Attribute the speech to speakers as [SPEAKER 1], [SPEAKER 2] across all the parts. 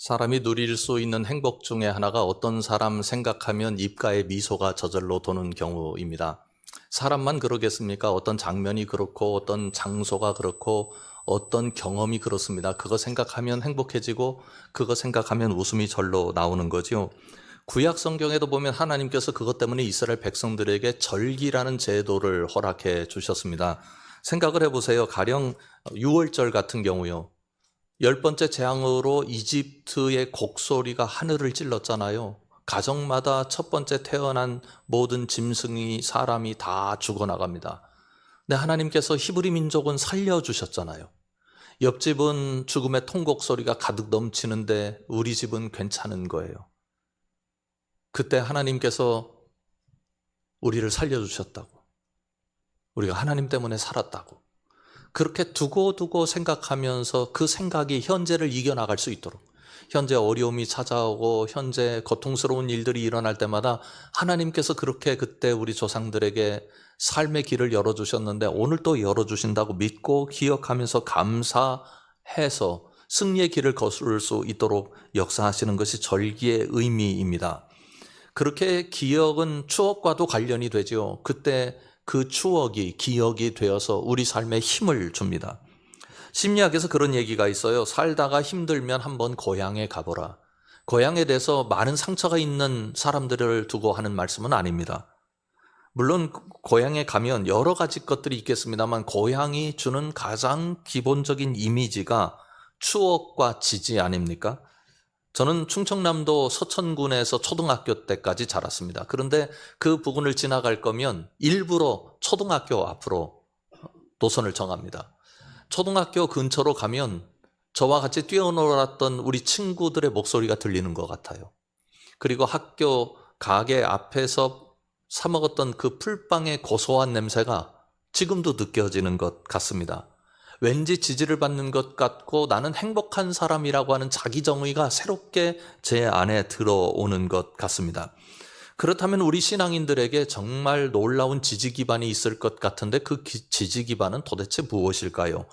[SPEAKER 1] 사람이 누릴 수 있는 행복 중에 하나가 어떤 사람 생각하면 입가에 미소가 저절로 도는 경우입니다. 사람만 그러겠습니까? 어떤 장면이 그렇고 어떤 장소가 그렇고 어떤 경험이 그렇습니다. 그거 생각하면 행복해지고 그거 생각하면 웃음이 절로 나오는 거죠. 구약 성경에도 보면 하나님께서 그것 때문에 이스라엘 백성들에게 절기라는 제도를 허락해 주셨습니다. 생각을 해보세요. 가령 6월절 같은 경우요. 열 번째 재앙으로 이집트의 곡소리가 하늘을 찔렀잖아요. 가정마다 첫 번째 태어난 모든 짐승이 사람이 다 죽어나갑니다. 근데 하나님께서 히브리 민족은 살려주셨잖아요. 옆집은 죽음의 통곡 소리가 가득 넘치는데 우리 집은 괜찮은 거예요. 그때 하나님께서 우리를 살려주셨다고. 우리가 하나님 때문에 살았다고. 그렇게 두고두고 생각하면서 그 생각이 현재를 이겨나갈 수 있도록 현재 어려움이 찾아오고 현재 고통스러운 일들이 일어날 때마다 하나님께서 그렇게 그때 우리 조상들에게 삶의 길을 열어주셨는데 오늘 또 열어주신다고 믿고 기억하면서 감사해서 승리의 길을 거스를 수 있도록 역사하시는 것이 절기의 의미입니다. 그렇게 기억은 추억과도 관련이 되죠. 그때 그 추억이 기억이 되어서 우리 삶에 힘을 줍니다. 심리학에서 그런 얘기가 있어요. 살다가 힘들면 한번 고향에 가보라. 고향에 대해서 많은 상처가 있는 사람들을 두고 하는 말씀은 아닙니다. 물론 고향에 가면 여러 가지 것들이 있겠습니다만 고향이 주는 가장 기본적인 이미지가 추억과 지지 아닙니까? 저는 충청남도 서천군에서 초등학교 때까지 자랐습니다. 그런데 그 부근을 지나갈 거면 일부러 초등학교 앞으로 노선을 정합니다. 초등학교 근처로 가면 저와 같이 뛰어놀았던 우리 친구들의 목소리가 들리는 것 같아요. 그리고 학교 가게 앞에서 사먹었던 그 풀빵의 고소한 냄새가 지금도 느껴지는 것 같습니다. 왠지 지지를 받는 것 같고 나는 행복한 사람이라고 하는 자기 정의가 새롭게 제 안에 들어오는 것 같습니다. 그렇다면 우리 신앙인들에게 정말 놀라운 지지 기반이 있을 것 같은데 그 지지 기반은 도대체 무엇일까요?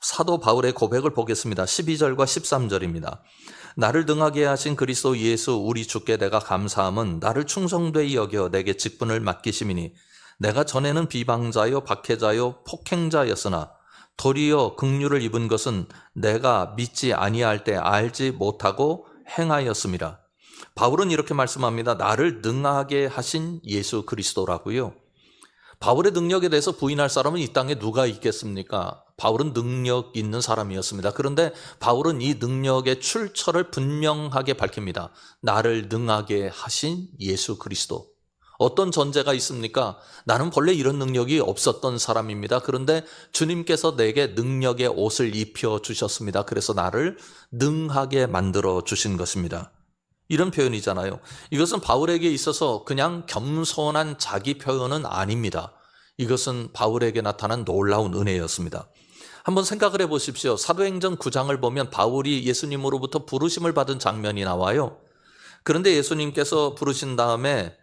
[SPEAKER 1] 사도 바울의 고백을 보겠습니다. 12절과 13절입니다. 나를 등하게 하신 그리스도 예수 우리 주께 내가 감사함은 나를 충성되이 여겨 내게 직분을 맡기심이니 내가 전에는 비방자요 박해자요 폭행자였으나 도리어 극류를 입은 것은 내가 믿지 아니할 때 알지 못하고 행하였습니다. 바울은 이렇게 말씀합니다. 나를 능하게 하신 예수 그리스도라고요. 바울의 능력에 대해서 부인할 사람은 이 땅에 누가 있겠습니까? 바울은 능력 있는 사람이었습니다. 그런데 바울은 이 능력의 출처를 분명하게 밝힙니다. 나를 능하게 하신 예수 그리스도. 어떤 전제가 있습니까? 나는 본래 이런 능력이 없었던 사람입니다. 그런데 주님께서 내게 능력의 옷을 입혀 주셨습니다. 그래서 나를 능하게 만들어 주신 것입니다. 이런 표현이잖아요. 이것은 바울에게 있어서 그냥 겸손한 자기 표현은 아닙니다. 이것은 바울에게 나타난 놀라운 은혜였습니다. 한번 생각을 해 보십시오. 사도행전 9장을 보면 바울이 예수님으로부터 부르심을 받은 장면이 나와요. 그런데 예수님께서 부르신 다음에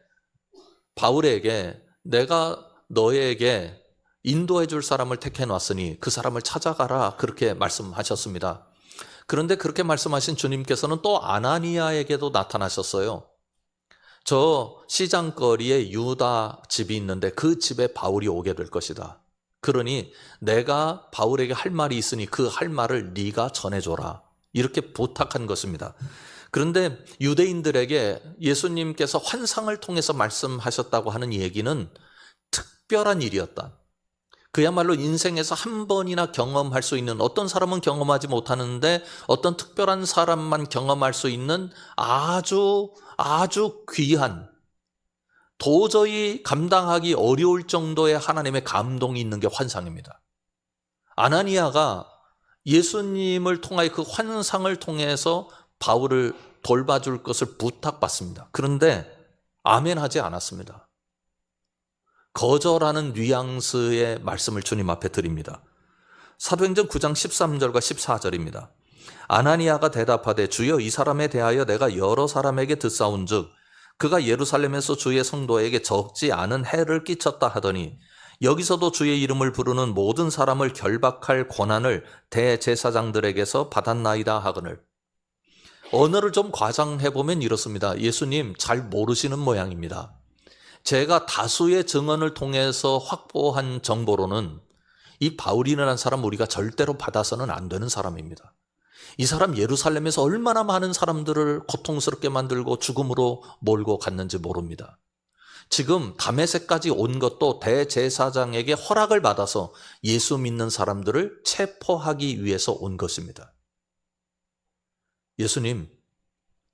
[SPEAKER 1] 바울에게 내가 너에게 인도해 줄 사람을 택해 놨으니 그 사람을 찾아가라 그렇게 말씀하셨습니다. 그런데 그렇게 말씀하신 주님께서는 또 아나니아에게도 나타나셨어요. 저 시장거리에 유다 집이 있는데 그 집에 바울이 오게 될 것이다. 그러니 내가 바울에게 할 말이 있으니 그 할 말을 네가 전해줘라. 이렇게 부탁한 것입니다. 그런데 유대인들에게 예수님께서 환상을 통해서 말씀하셨다고 하는 얘기는 특별한 일이었다. 그야말로 인생에서 한 번이나 경험할 수 있는 어떤 사람은 경험하지 못하는데 어떤 특별한 사람만 경험할 수 있는 아주 아주 귀한 도저히 감당하기 어려울 정도의 하나님의 감동이 있는 게 환상입니다. 아나니아가 예수님을 통하여 그 환상을 통해서 바울을 돌봐줄 것을 부탁받습니다. 그런데 아멘 하지 않았습니다. 거절하는 뉘앙스의 말씀을 주님 앞에 드립니다. 사도행전 9장 13절과 14절입니다. 아나니아가 대답하되 주여 이 사람에 대하여 내가 여러 사람에게 듣사온즉 그가 예루살렘에서 주의 성도에게 적지 않은 해를 끼쳤다 하더니 여기서도 주의 이름을 부르는 모든 사람을 결박할 권한을 대제사장들에게서 받았나이다 하거늘 언어를 좀 과장해 보면 이렇습니다. 예수님 잘 모르시는 모양입니다. 제가 다수의 증언을 통해서 확보한 정보로는 이 바울이라는 사람 우리가 절대로 받아서는 안 되는 사람입니다. 이 사람 예루살렘에서 얼마나 많은 사람들을 고통스럽게 만들고 죽음으로 몰고 갔는지 모릅니다. 지금 담에색까지 온 것도 대제사장에게 허락을 받아서 예수 믿는 사람들을 체포하기 위해서 온 것입니다. 예수님,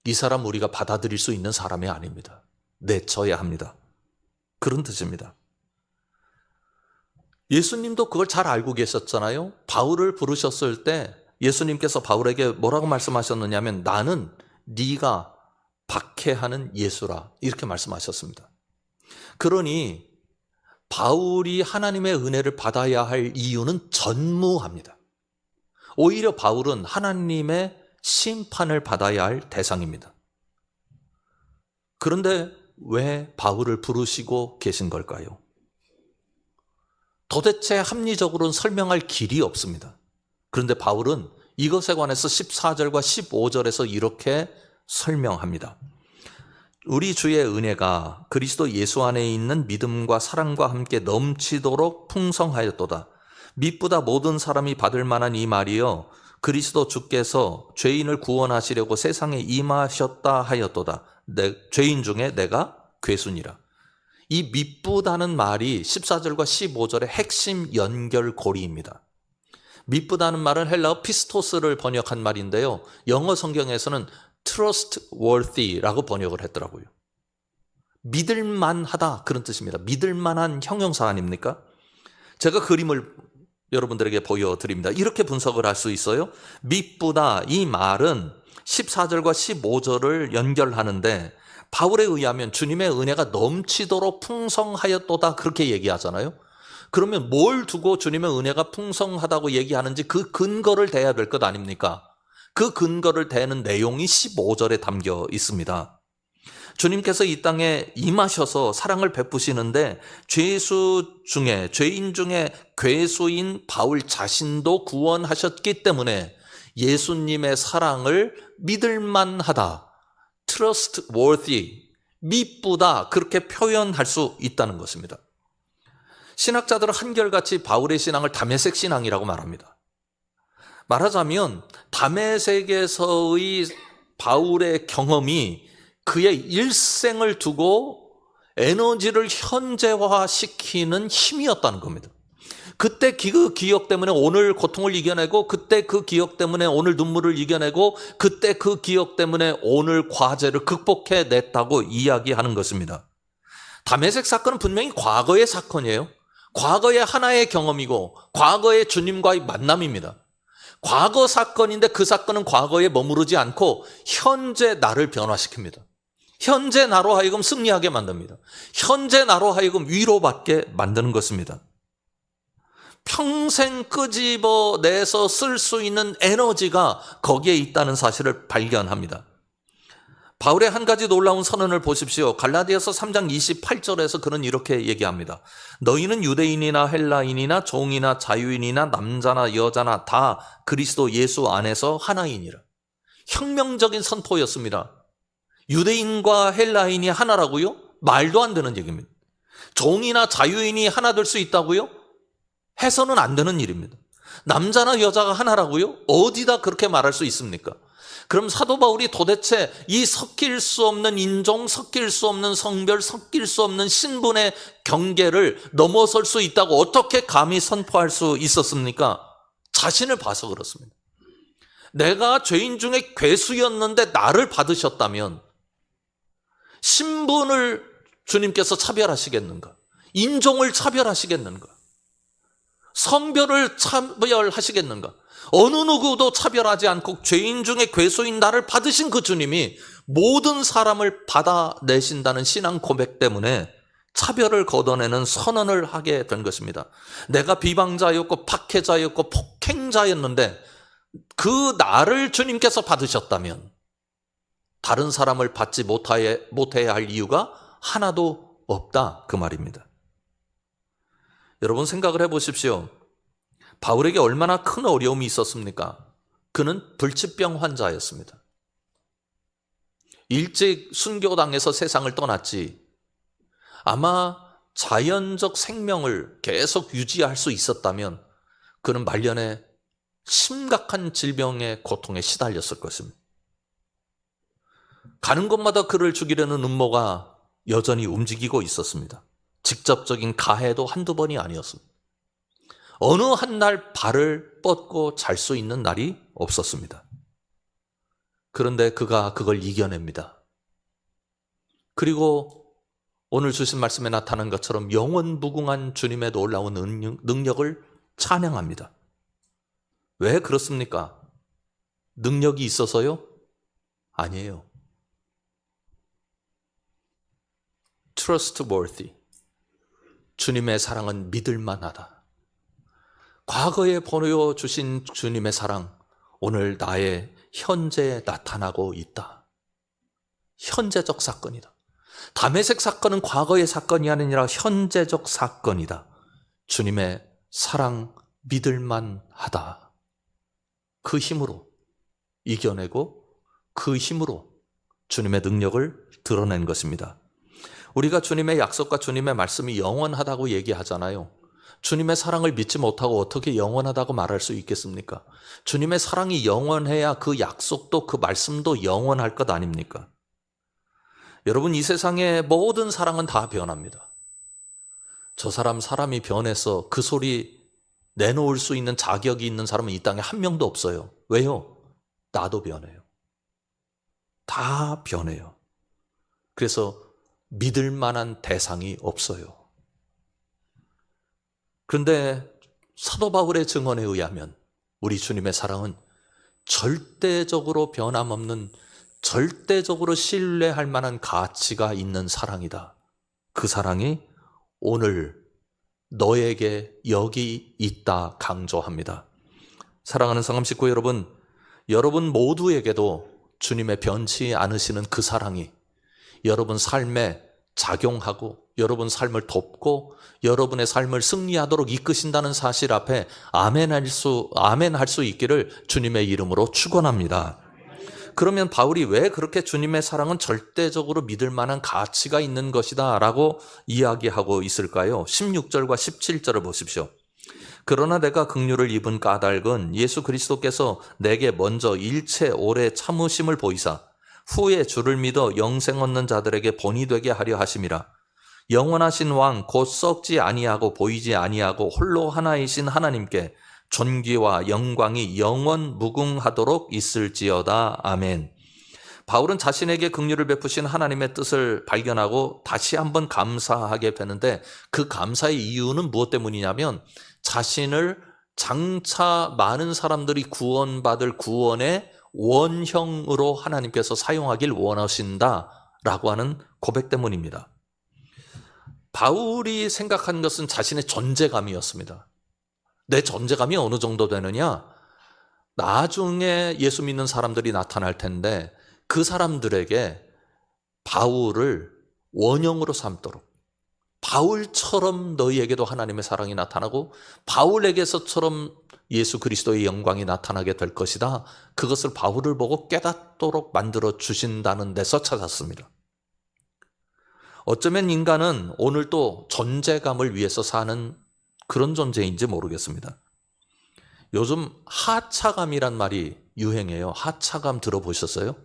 [SPEAKER 1] 이 사람 우리가 받아들일 수 있는 사람이 아닙니다. 내쳐야 합니다. 그런 뜻입니다. 예수님도 그걸 잘 알고 계셨잖아요. 바울을 부르셨을 때 예수님께서 바울에게 뭐라고 말씀하셨느냐면 나는 네가 박해하는 예수라 이렇게 말씀하셨습니다. 그러니 바울이 하나님의 은혜를 받아야 할 이유는 전무합니다. 오히려 바울은 하나님의 심판을 받아야 할 대상입니다. 그런데 왜 바울을 부르시고 계신 걸까요? 도대체 합리적으로는 설명할 길이 없습니다. 그런데 바울은 이것에 관해서 14절과 15절에서 이렇게 설명합니다. 우리 주의 은혜가 그리스도 예수 안에 있는 믿음과 사랑과 함께 넘치도록 풍성하였도다. 믿보다 모든 사람이 받을 만한 이 말이요. 그리스도 주께서 죄인을 구원하시려고 세상에 임하셨다 하였도다. 내, 죄인 중에 내가 괴순이라. 이 믿보다는 말이 14절과 15절의 핵심 연결고리입니다. 믿보다는 말은 헬라어 피스토스를 번역한 말인데요. 영어 성경에서는 trustworthy라고 번역을 했더라고요. 믿을만하다 그런 뜻입니다. 믿을만한 형용사 아닙니까? 제가 그림을 여러분들에게 보여드립니다. 이렇게 분석을 할 수 있어요. 믿보다 이 말은 14절과 15절을 연결하는데 바울에 의하면 주님의 은혜가 넘치도록 풍성하였도다 그렇게 얘기하잖아요. 그러면 뭘 두고 주님의 은혜가 풍성하다고 얘기하는지 그 근거를 대야 될 것 아닙니까? 그 근거를 대는 내용이 15절에 담겨 있습니다. 주님께서 이 땅에 임하셔서 사랑을 베푸시는데 죄수 중에 죄인 중에 괴수인 바울 자신도 구원하셨기 때문에 예수님의 사랑을 믿을 만하다. trustworthy 믿보다 그렇게 표현할 수 있다는 것입니다. 신학자들은 한결같이 바울의 신앙을 담에색 신앙이라고 말합니다. 말하자면 담에색에서의 바울의 경험이 그의 일생을 두고 에너지를 현재화시키는 힘이었다는 겁니다. 그때 그 기억 때문에 오늘 고통을 이겨내고 그때 그 기억 때문에 오늘 눈물을 이겨내고 그때 그 기억 때문에 오늘 과제를 극복해 냈다고 이야기하는 것입니다. 담에색 사건은 분명히 과거의 사건이에요. 과거의 하나의 경험이고 과거의 주님과의 만남입니다. 과거 사건인데 그 사건은 과거에 머무르지 않고 현재 나를 변화시킵니다. 현재 나로 하여금 승리하게 만듭니다. 현재 나로 하여금 위로받게 만드는 것입니다. 평생 끄집어내서 쓸 수 있는 에너지가 거기에 있다는 사실을 발견합니다. 바울의 한 가지 놀라운 선언을 보십시오. 갈라디아서 3장 28절에서 그는 이렇게 얘기합니다. 너희는 유대인이나 헬라인이나 종이나 자유인이나 남자나 여자나 다 그리스도 예수 안에서 하나이니라. 혁명적인 선포였습니다. 유대인과 헬라인이 하나라고요? 말도 안 되는 얘기입니다. 종이나 자유인이 하나 될 수 있다고요? 해서는 안 되는 일입니다. 남자나 여자가 하나라고요? 어디다 그렇게 말할 수 있습니까? 그럼 사도 바울이 도대체 이 섞일 수 없는 인종, 섞일 수 없는 성별, 섞일 수 없는 신분의 경계를 넘어설 수 있다고 어떻게 감히 선포할 수 있었습니까? 자신을 봐서 그렇습니다. 내가 죄인 중에 괴수였는데 나를 받으셨다면 신분을 주님께서 차별하시겠는가? 인종을 차별하시겠는가? 성별을 차별하시겠는가? 어느 누구도 차별하지 않고 죄인 중에 괴수인 나를 받으신 그 주님이 모든 사람을 받아내신다는 신앙 고백 때문에 차별을 걷어내는 선언을 하게 된 것입니다. 내가 비방자였고 박해자였고 폭행자였는데 그 나를 주님께서 받으셨다면 다른 사람을 받지 못하야, 못해야 할 이유가 하나도 없다. 그 말입니다. 여러분 생각을 해 보십시오. 바울에게 얼마나 큰 어려움이 있었습니까? 그는 불치병 환자였습니다. 일찍 순교당해서 세상을 떠났지. 아마 자연적 생명을 계속 유지할 수 있었다면 그는 말년에 심각한 질병의 고통에 시달렸을 것입니다. 가는 곳마다 그를 죽이려는 음모가 여전히 움직이고 있었습니다. 직접적인 가해도 한두 번이 아니었습니다. 어느 한 날 발을 뻗고 잘 수 있는 날이 없었습니다. 그런데 그가 그걸 이겨냅니다. 그리고 오늘 주신 말씀에 나타난 것처럼 영원 무궁한 주님의 놀라운 능력을 찬양합니다. 왜 그렇습니까? 능력이 있어서요? 아니에요. Trustworthy. 주님의 사랑은 믿을만하다. 과거에 보여 주신 주님의 사랑, 오늘 나의 현재에 나타나고 있다. 현재적 사건이다. 담에색 사건은 과거의 사건이 아니라 현재적 사건이다. 주님의 사랑 믿을만 하다. 그 힘으로 이겨내고 그 힘으로 주님의 능력을 드러낸 것입니다. 우리가 주님의 약속과 주님의 말씀이 영원하다고 얘기하잖아요. 주님의 사랑을 믿지 못하고 어떻게 영원하다고 말할 수 있겠습니까? 주님의 사랑이 영원해야 그 약속도 그 말씀도 영원할 것 아닙니까? 여러분, 이 세상의 모든 사랑은 다 변합니다. 저 사람 사람이 변해서 그 소리 내놓을 수 있는 자격이 있는 사람은 이 땅에 한 명도 없어요. 왜요? 나도 변해요. 다 변해요. 그래서 믿을 만한 대상이 없어요. 그런데 사도 바울의 증언에 의하면 우리 주님의 사랑은 절대적으로 변함없는 절대적으로 신뢰할 만한 가치가 있는 사랑이다. 그 사랑이 오늘 너에게 여기 있다 강조합니다. 사랑하는 성함 식구 여러분, 여러분 모두에게도 주님의 변치 않으시는 그 사랑이 여러분 삶에 작용하고 여러분 삶을 돕고 여러분의 삶을 승리하도록 이끄신다는 사실 앞에 아멘 할 수 아멘 할 수 있기를 주님의 이름으로 축원합니다. 그러면 바울이 왜 그렇게 주님의 사랑은 절대적으로 믿을 만한 가치가 있는 것이다 라고 이야기하고 있을까요? 16절과 17절을 보십시오. 그러나 내가 긍휼을 입은 까닭은 예수 그리스도께서 내게 먼저 일체 오래 참으심을 보이사 후에 주를 믿어 영생 얻는 자들에게 본이 되게 하려 하심이라. 영원하신 왕 곧 썩지 아니하고 보이지 아니하고 홀로 하나이신 하나님께 존귀와 영광이 영원 무궁하도록 있을지어다. 아멘. 바울은 자신에게 긍휼을 베푸신 하나님의 뜻을 발견하고 다시 한번 감사하게 되는데 그 감사의 이유는 무엇 때문이냐면 자신을 장차 많은 사람들이 구원받을 구원의 원형으로 하나님께서 사용하길 원하신다라고 하는 고백 때문입니다. 바울이 생각한 것은 자신의 존재감이었습니다. 내 존재감이 어느 정도 되느냐? 나중에 예수 믿는 사람들이 나타날 텐데 그 사람들에게 바울을 원형으로 삼도록 바울처럼 너희에게도 하나님의 사랑이 나타나고 바울에게서처럼 예수 그리스도의 영광이 나타나게 될 것이다. 그것을 바울을 보고 깨닫도록 만들어 주신다는 데서 찾았습니다. 어쩌면 인간은 오늘 또 존재감을 위해서 사는 그런 존재인지 모르겠습니다. 요즘 하차감이란 말이 유행해요. 하차감 들어보셨어요?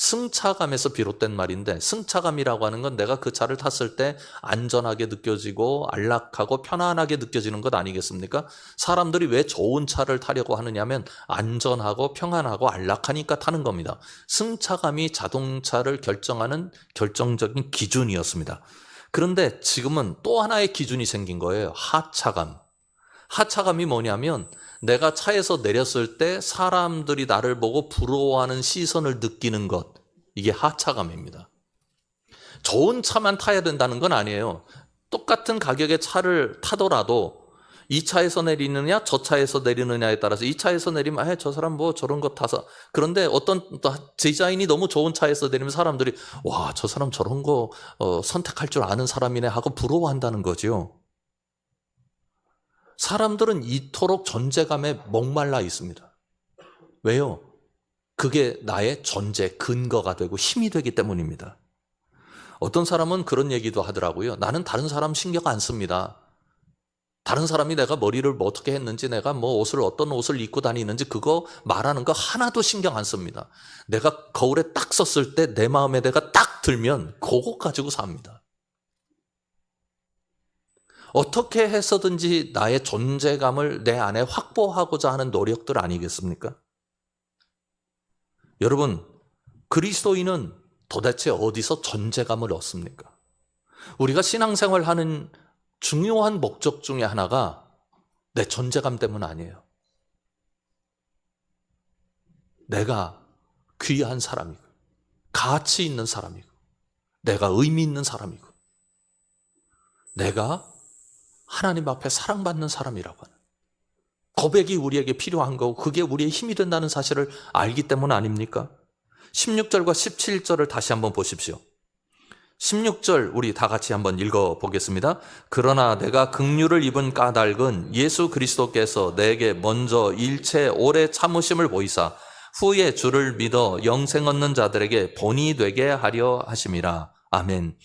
[SPEAKER 1] 승차감에서 비롯된 말인데 승차감이라고 하는 건 내가 그 차를 탔을 때 안전하게 느껴지고 안락하고 편안하게 느껴지는 것 아니겠습니까? 사람들이 왜 좋은 차를 타려고 하느냐면 안전하고 평안하고 안락하니까 타는 겁니다. 승차감이 자동차를 결정하는 결정적인 기준이었습니다. 그런데 지금은 또 하나의 기준이 생긴 거예요. 하차감. 하차감이 뭐냐면 내가 차에서 내렸을 때 사람들이 나를 보고 부러워하는 시선을 느끼는 것. 이게 하차감입니다. 좋은 차만 타야 된다는 건 아니에요. 똑같은 가격의 차를 타더라도 이 차에서 내리느냐 저 차에서 내리느냐에 따라서 이 차에서 내리면 아, 저 사람 뭐 저런 거 타서 그런데 어떤 디자인이 너무 좋은 차에서 내리면 사람들이 와 저 사람 저런 거 어, 선택할 줄 아는 사람이네 하고 부러워한다는 거죠. 사람들은 이토록 존재감에 목말라 있습니다. 왜요? 그게 나의 존재 근거가 되고 힘이 되기 때문입니다. 어떤 사람은 그런 얘기도 하더라고요. 나는 다른 사람 신경 안 씁니다. 다른 사람이 내가 머리를 뭐 어떻게 했는지 내가 뭐 옷을 어떤 옷을 입고 다니는지 그거 말하는 거 하나도 신경 안 씁니다. 내가 거울에 딱 섰을 때 내 마음에 내가 딱 들면 그거 가지고 삽니다. 어떻게 해서든지 나의 존재감을 내 안에 확보하고자 하는 노력들 아니겠습니까? 여러분, 그리스도인은 도대체 어디서 존재감을 얻습니까? 우리가 신앙생활 하는 중요한 목적 중에 하나가 내 존재감 때문 아니에요. 내가 귀한 사람이고, 가치 있는 사람이고, 내가 의미 있는 사람이고, 내가 하나님 앞에 사랑받는 사람이라고 하는 고백이 우리에게 필요한 거고, 그게 우리의 힘이 된다는 사실을 알기 때문 아닙니까? 16절과 17절을 다시 한번 보십시오. 16절 우리 다 같이 한번 읽어 보겠습니다. 그러나 내가 긍휼을 입은 까닭은 예수 그리스도께서 내게 먼저 일체 오래 참으심을 보이사 후에 주를 믿어 영생 얻는 자들에게 본이 되게 하려 하심이라. 아멘.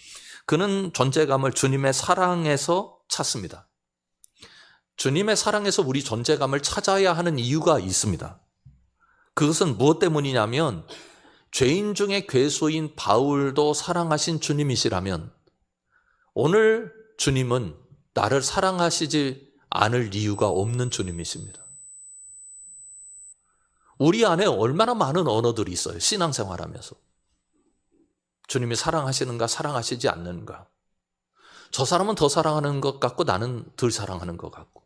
[SPEAKER 1] 그는 존재감을 주님의 사랑에서 찾습니다. 주님의 사랑에서 우리 존재감을 찾아야 하는 이유가 있습니다. 그것은 무엇 때문이냐면 죄인 중에 괴수인 바울도 사랑하신 주님이시라면 오늘 주님은 나를 사랑하시지 않을 이유가 없는 주님이십니다. 우리 안에 얼마나 많은 언어들이 있어요. 신앙생활 하면서. 주님이 사랑하시는가, 사랑하시지 않는가. 저 사람은 더 사랑하는 것 같고 나는 덜 사랑하는 것 같고.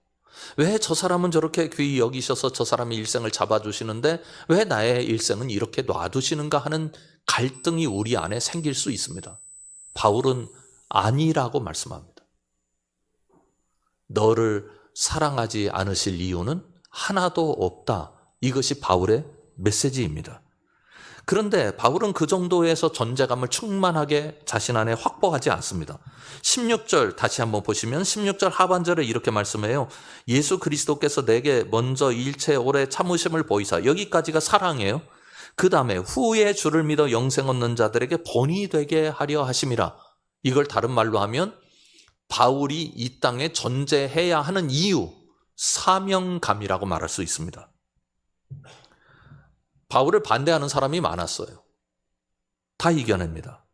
[SPEAKER 1] 왜 저 사람은 저렇게 귀히 여기셔서 저 사람의 일생을 잡아주시는데 왜 나의 일생은 이렇게 놔두시는가 하는 갈등이 우리 안에 생길 수 있습니다. 바울은 아니라고 말씀합니다. 너를 사랑하지 않으실 이유는 하나도 없다. 이것이 바울의 메시지입니다. 그런데 바울은 그 정도에서 존재감을 충만하게 자신 안에 확보하지 않습니다. 16절 다시 한번 보시면 16절 하반절에 이렇게 말씀해요. 예수 그리스도께서 내게 먼저 일체 오래 참으심을 보이사 여기까지가 사랑이에요. 그 다음에 후에 주를 믿어 영생 얻는 자들에게 본이 되게 하려 하심이라. 이걸 다른 말로 하면 바울이 이 땅에 존재해야 하는 이유, 사명감이라고 말할 수 있습니다. 바울을 반대하는 사람이 많았어요. 다 이겨냅니다.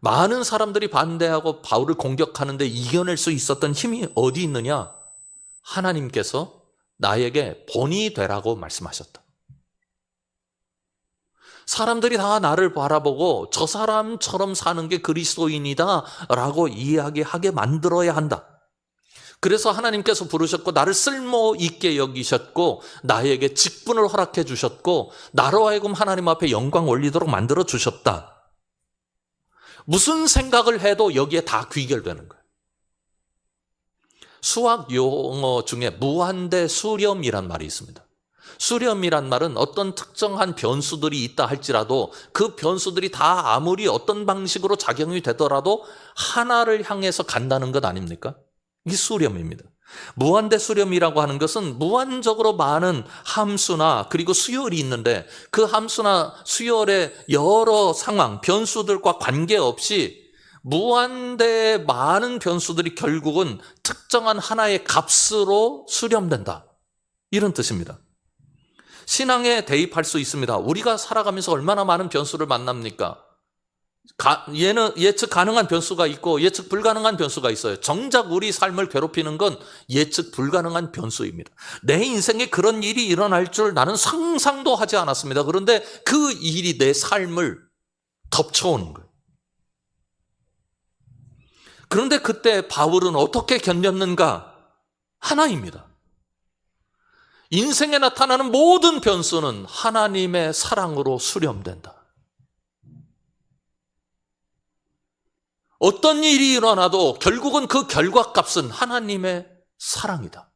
[SPEAKER 1] 많은 사람들이 반대하고 바울을 공격하는데 이겨낼 수 있었던 힘이 어디 있느냐? 하나님께서 나에게 본이 되라고 말씀하셨다. 사람들이 다 나를 바라보고 저 사람처럼 사는 게 그리스도인이다 라고 이야기하게 만들어야 한다. 그래서 하나님께서 부르셨고 나를 쓸모 있게 여기셨고 나에게 직분을 허락해 주셨고 나로 하여금 하나님 앞에 영광 올리도록 만들어 주셨다. 무슨 생각을 해도 여기에 다 귀결되는 거예요. 수학 용어 중에 무한대 수렴이란 말이 있습니다. 수렴이란 말은 어떤 특정한 변수들이 있다 할지라도 그 변수들이 다 아무리 어떤 방식으로 작용이 되더라도 하나를 향해서 간다는 것 아닙니까? 이게 수렴입니다. 무한대 수렴이라고 하는 것은 무한적으로 많은 함수나 그리고 수열이 있는데 그 함수나 수열의 여러 상황, 변수들과 관계없이 무한대 많은 변수들이 결국은 특정한 하나의 값으로 수렴된다. 이런 뜻입니다. 신앙에 대입할 수 있습니다. 우리가 살아가면서 얼마나 많은 변수를 만납니까? 가, 얘는 예측 가능한 변수가 있고 예측 불가능한 변수가 있어요. 정작 우리 삶을 괴롭히는 건 예측 불가능한 변수입니다. 내 인생에 그런 일이 일어날 줄 나는 상상도 하지 않았습니다. 그런데 그 일이 내 삶을 덮쳐오는 거예요. 그런데 그때 바울은 어떻게 견뎠는가? 하나입니다. 인생에 나타나는 모든 변수는 하나님의 사랑으로 수렴된다. 어떤 일이 일어나도 결국은 그 결과값은 하나님의 사랑이다.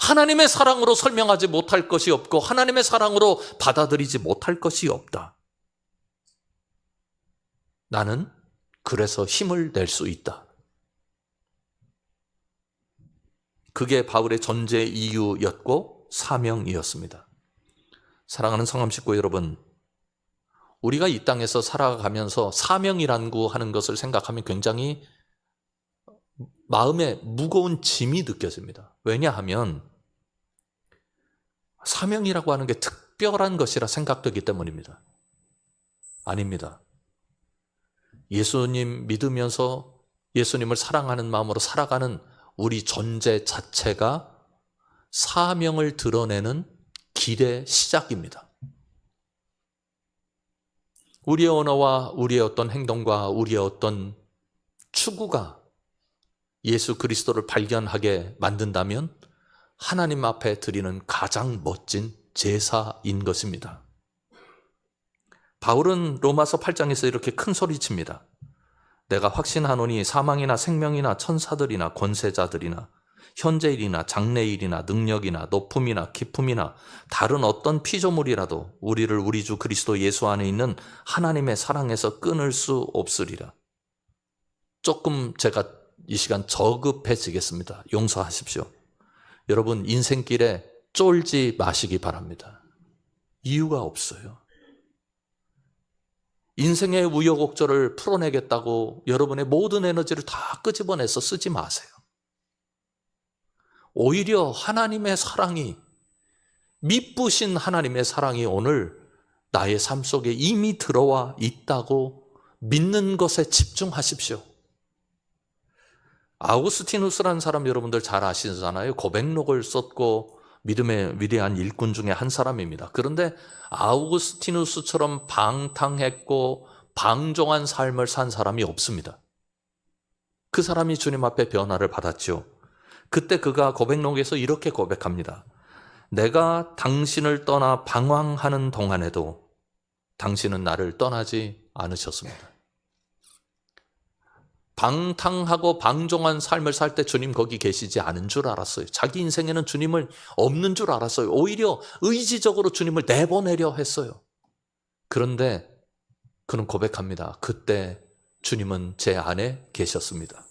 [SPEAKER 1] 하나님의 사랑으로 설명하지 못할 것이 없고 하나님의 사랑으로 받아들이지 못할 것이 없다. 나는 그래서 힘을 낼 수 있다. 그게 바울의 존재 이유였고 사명이었습니다. 사랑하는 성함 식구 여러분, 우리가 이 땅에서 살아가면서 사명이라고 하는 것을 생각하면 굉장히 마음에 무거운 짐이 느껴집니다. 왜냐하면 사명이라고 하는 게 특별한 것이라 생각되기 때문입니다. 아닙니다. 예수님 믿으면서 예수님을 사랑하는 마음으로 살아가는 우리 존재 자체가 사명을 드러내는 길의 시작입니다. 우리의 언어와 우리의 어떤 행동과 우리의 어떤 추구가 예수 그리스도를 발견하게 만든다면 하나님 앞에 드리는 가장 멋진 제사인 것입니다. 바울은 로마서 8장에서 이렇게 큰 소리 칩니다. 내가 확신하노니 사망이나 생명이나 천사들이나 권세자들이나 현재일이나 장래일이나 능력이나 높음이나 기품이나 다른 어떤 피조물이라도 우리를 우리 주 그리스도 예수 안에 있는 하나님의 사랑에서 끊을 수 없으리라. 조금 제가 이 시간 저급해지겠습니다. 용서하십시오. 여러분 인생길에 쫄지 마시기 바랍니다. 이유가 없어요. 인생의 우여곡절을 풀어내겠다고 여러분의 모든 에너지를 다 끄집어내서 쓰지 마세요. 오히려 하나님의 사랑이, 미쁘신 하나님의 사랑이 오늘 나의 삶 속에 이미 들어와 있다고 믿는 것에 집중하십시오. 아우스티누스라는 사람 여러분들 잘 아시잖아요. 고백록을 썼고 믿음의 위대한 일꾼 중에 한 사람입니다. 그런데 아우구스티누스처럼 방탕했고 방종한 삶을 산 사람이 없습니다. 그 사람이 주님 앞에 변화를 받았죠. 그때 그가 고백록에서 이렇게 고백합니다. 내가 당신을 떠나 방황하는 동안에도 당신은 나를 떠나지 않으셨습니다. 방탕하고 방종한 삶을 살 때 주님 거기 계시지 않은 줄 알았어요. 자기 인생에는 주님을 없는 줄 알았어요. 오히려 의지적으로 주님을 내보내려 했어요. 그런데 그는 고백합니다. 그때 주님은 제 안에 계셨습니다.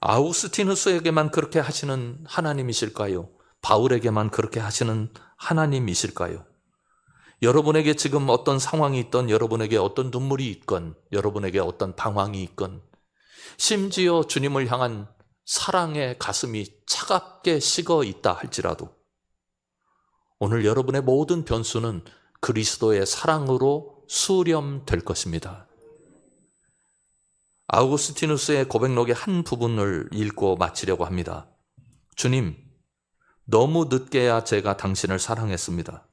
[SPEAKER 1] 아우스티누스에게만 그렇게 하시는 하나님이실까요? 바울에게만 그렇게 하시는 하나님이실까요? 여러분에게 지금 어떤 상황이 있던 여러분에게 어떤 눈물이 있건 여러분에게 어떤 방황이 있건 심지어 주님을 향한 사랑의 가슴이 차갑게 식어 있다 할지라도 오늘 여러분의 모든 변수는 그리스도의 사랑으로 수렴될 것입니다. 아우구스티누스의 고백록의 한 부분을 읽고 마치려고 합니다. 주님, 너무 늦게야 제가 당신을 사랑했습니다.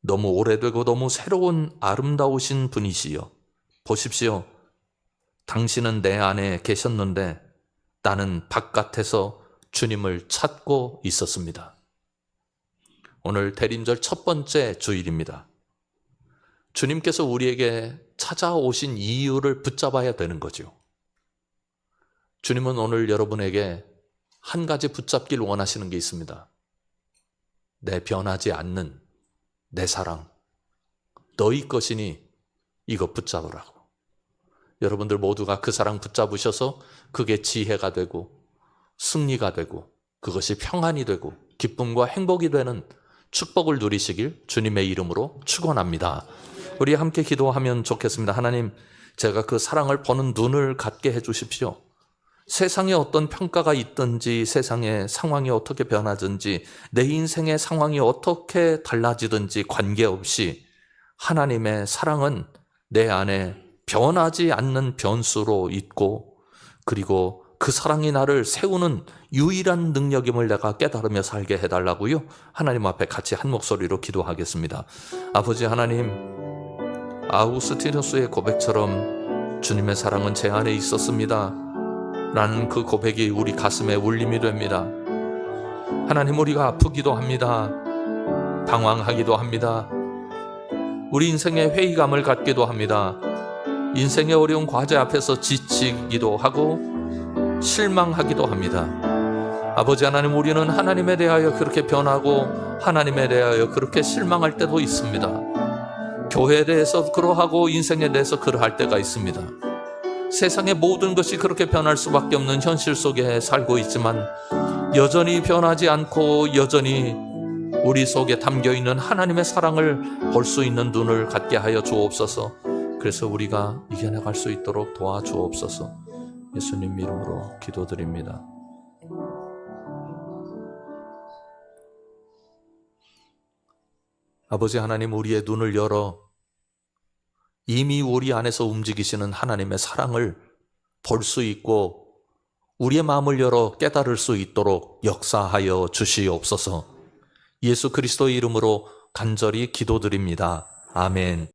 [SPEAKER 1] 너무 오래되고 너무 새로운 아름다우신 분이시여. 보십시오. 당신은 내 안에 계셨는데 나는 바깥에서 주님을 찾고 있었습니다. 오늘 대림절 첫 번째 주일입니다. 주님께서 우리에게 찾아오신 이유를 붙잡아야 되는 거죠. 주님은 오늘 여러분에게 한 가지 붙잡길 원하시는 게 있습니다. 내 변하지 않는 내 사랑, 너희 것이니 이거 붙잡으라고. 여러분들 모두가 그 사랑 붙잡으셔서 그게 지혜가 되고 승리가 되고 그것이 평안이 되고 기쁨과 행복이 되는 축복을 누리시길 주님의 이름으로 축원합니다. 우리 함께 기도하면 좋겠습니다. 하나님, 제가 그 사랑을 보는 눈을 갖게 해 주십시오. 세상에 어떤 평가가 있든지 세상의 상황이 어떻게 변하든지 내 인생의 상황이 어떻게 달라지든지 관계없이 하나님의 사랑은 내 안에 변하지 않는 변수로 있고 그리고 그 사랑이 나를 세우는 유일한 능력임을 내가 깨달으며 살게 해달라고요. 하나님 앞에 같이 한 목소리로 기도하겠습니다. 아버지 하나님, 아우스티누스의 고백처럼 주님의 사랑은 제 안에 있었습니다. 라는 그 고백이 우리 가슴에 울림이 됩니다. 하나님 우리가 아프기도 합니다. 방황하기도 합니다. 우리 인생에 회의감을 갖기도 합니다. 인생의 어려운 과제 앞에서 지치기도 하고 실망하기도 합니다. 아버지 하나님 우리는 하나님에 대하여 그렇게 변하고 하나님에 대하여 그렇게 실망할 때도 있습니다. 교회에 대해서 그러하고 인생에 대해서 그러할 때가 있습니다. 세상의 모든 것이 그렇게 변할 수밖에 없는 현실 속에 살고 있지만 여전히 변하지 않고 여전히 우리 속에 담겨 있는 하나님의 사랑을 볼 수 있는 눈을 갖게 하여 주옵소서. 그래서 우리가 이겨나갈 수 있도록 도와주옵소서. 예수님 이름으로 기도드립니다. 아버지 하나님 우리의 눈을 열어 이미 우리 안에서 움직이시는 하나님의 사랑을 볼 수 있고 우리의 마음을 열어 깨달을 수 있도록 역사하여 주시옵소서. 예수 그리스도의 이름으로 간절히 기도드립니다. 아멘.